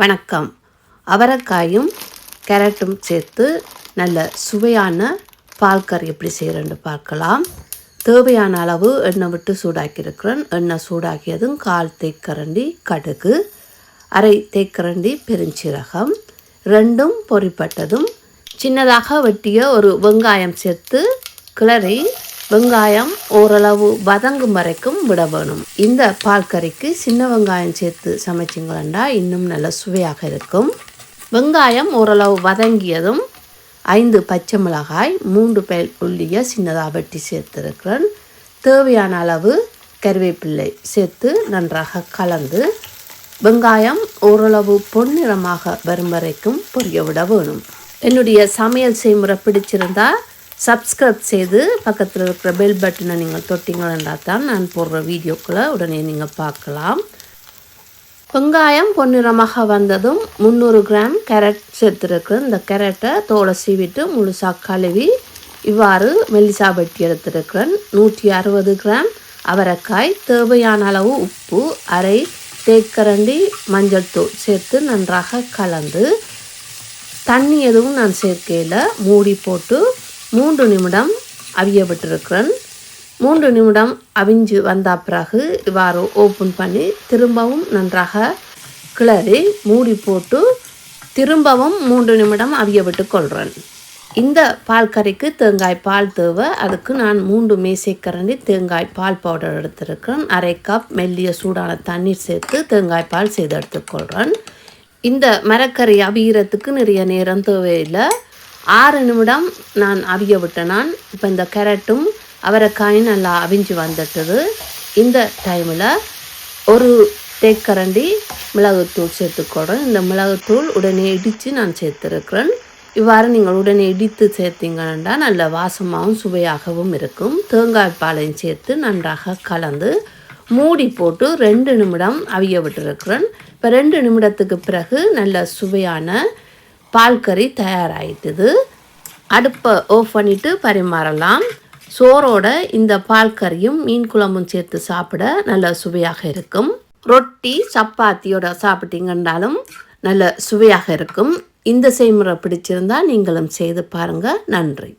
வணக்கம். அவரைக்காயும் கேரட்டும் சேர்த்து நல்ல சுவையான பால் கறி எப்படி செய்கிறேன்னு பார்க்கலாம். தேவையான அளவு எண்ணெய் விட்டு சூடாக்கியிருக்கிறேன். எண்ணெய் சூடாக்கியதும் கால் தேக்கரண்டி கடுகு அரை தேக்கரண்டி பெருஞ்சீரகம் ரெண்டும் பொறிப்பட்டதும் சின்னதாக வெட்டிய ஒரு வெங்காயம் சேர்த்து கிளறி வெங்காயம் ஓரளவு வதங்கும் வரைக்கும் விட வேணும். இந்த பால் கறிக்கு சின்ன வெங்காயம் சேர்த்து சமைச்சிங்களா இன்னும் நல்ல சுவையாக இருக்கும். வெங்காயம் ஓரளவு வதங்கியதும் ஐந்து பச்சை மிளகாய் மூன்று பேல் உள்ளிய சின்னதாக வெட்டி சேர்த்துருக்கிறேன். தேவையான அளவு கருவேப்பிள்ளை சேர்த்து நன்றாக கலந்து வெங்காயம் ஓரளவு பொன்னிறமாக வரும் வரைக்கும் பொரிய விட வேணும். என்னுடைய சமையல் செய்முறை பிடிச்சிருந்தால் சப்ஸ்கிரைப் செய்து பக்கத்தில் இருக்கிற பெல் பட்டனை நீங்கள் தொட்டிங்கன்னா தான் நான் போடுற வீடியோக்களை உடனே நீங்கள் பார்க்கலாம். வெங்காயம் பொன்னிறமாக வந்ததும் முந்நூறு கிராம் கேரட் சேர்த்துருக்கு. இந்த கேரட்டை தோலை சீவிட்டு முழுசாக கழுவி இவ்வாறு மெல்லிசா வெட்டி எடுத்திருக்கிறேன். நூற்றி அறுபது கிராம் அவரைக்காய் தேவையான அளவு உப்பு அரை தேக்கரண்டி மஞ்சள் தூள் சேர்த்து நன்றாக கலந்து தண்ணி எதுவும் நான் சேர்க்கையில் மூடி போட்டு மூன்று நிமிடம் அவிய விட்டுருக்கிறேன் மூன்று நிமிடம் அவிஞ்சு வந்த பிறகு இவ்வாறு ஓப்பன் பண்ணி திரும்பவும் நன்றாக கிளறி மூடி போட்டு திரும்பவும் மூன்று நிமிடம் அவிய விட்டு கொள்கிறேன். இந்த பால் கறிக்கு தேங்காய் பால் தேவை. அதுக்கு நான் மூன்று மேசைக்கரண்டி தேங்காய் பால் பவுடர் எடுத்திருக்கிறேன். அரை கப் மெல்லிய சூடான தண்ணீர் சேர்த்து தேங்காய் பால் செய்து எடுத்துக்கொள்கிறேன் இந்த மரக்கறி அவியறத்துக்கு நிறைய நேரம் தேவையில்லை. ஆறு நிமிடம் நான் அவிய விட்டேன் நான் இப்போ இந்த கேரட்டும் அவரைக்காயும் நல்லா அவிஞ்சு வந்துட்டது. இந்த டைமில் ஒரு தேக்கரண்டி மிளகுத்தூள் சேர்த்துக்கொள்கிறேன் இந்த மிளகுத்தூள் உடனே இடித்து நான் சேர்த்துருக்கிறேன். இவ்வாறு நீங்கள் உடனே இடித்து சேர்த்தீங்கன்னா நல்ல வாசமாகவும் சுவையாகவும் இருக்கும். தேங்காய் பாலையும் சேர்த்து நன்றாக கலந்து மூடி போட்டு ரெண்டு நிமிடம் அவிய விட்டுருக்கிறேன். இப்போ ரெண்டு நிமிடத்துக்கு பிறகு நல்ல சுவையான பால் கறி தயாராகிட்டுது அடுப்பை ஆஃப் பண்ணிவிட்டு பரிமாறலாம். சோறோட இந்த பால் கறியும் மீன் குழம்பும் சேர்த்து சாப்பிட நல்ல சுவையாக இருக்கும். ரொட்டி சப்பாத்தியோட சாப்பிட்டீங்கன்னாலும் நல்ல சுவையாக இருக்கும். இந்த செய்முறை பிடிச்சிருந்தால் நீங்களும் செய்து பாருங்கள் நன்றி.